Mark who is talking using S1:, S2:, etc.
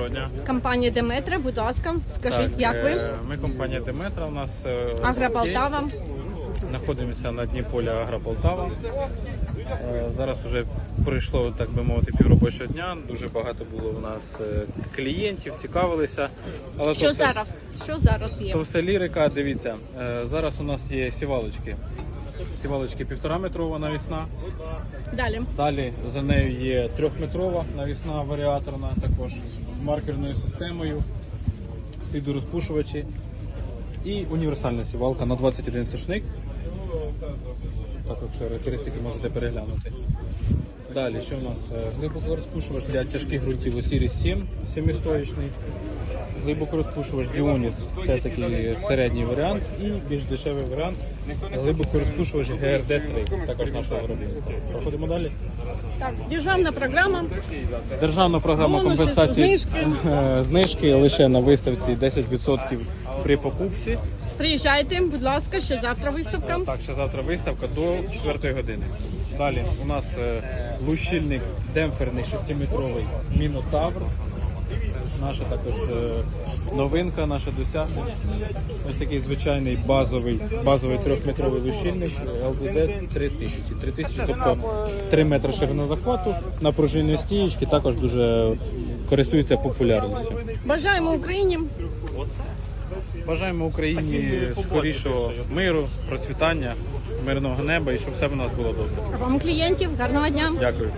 S1: доброго дня.
S2: Компанія Деметра, будь ласка, скажіть, як
S1: е,
S2: ви?
S1: Ми компанія Деметра. У нас е,
S2: Агрополтава.
S1: Знаходимося на дні поля Агрополтава. Е, Зараз вже пройшло, так би мовити, півробочого дня. Дуже багато було у нас е, клієнтів, цікавилися. Але
S2: Що
S1: то все,
S2: зараз? Що зараз є?
S1: то все лірика. Дивіться, е, зараз у нас є сівалочки. Сівалочки півтора метрова навісна.
S2: Далі.
S1: Далі за нею є трьохметрова навісна варіаторна, також з маркерною системою, слідорозпушувачі і універсальна сівалка на 21 сушник. Також характеристики можете переглянути. Далі, що в нас? Е, Глибокорозпушувач для тяжких ґрунтів Osiris 7, 7-стоїчний. Глибокорозпушувач Dionis, це такий середній варіант. І більш дешевий варіант глибокорозпушувач GRD3, також нашого виробництва. Проходимо далі.
S2: Так, державна програма.
S1: Державна програма
S2: Бонуси,
S1: компенсації
S2: знижки.
S1: знижки лише на виставці 10% при покупці.
S2: Приїжджайте, будь ласка, ще завтра виставка.
S1: Так, ще завтра виставка до 4 години. Далі у нас е, лущильник демпферний 6-метровий Мінотавр. Наша також е, новинка, наше досягнення. Ось такий звичайний базовий, базовий трьохметровий лущильник LDD 3000. 3000, тобто 3 метри ширина захвату на пружинній стієчці також дуже користується популярністю.
S2: Бажаємо Україні.
S1: Бажаємо Україні скорішого миру, процвітання, мирного неба і щоб все в нас було добре.
S2: А вам клієнтів. Гарного дня.
S1: Дякую.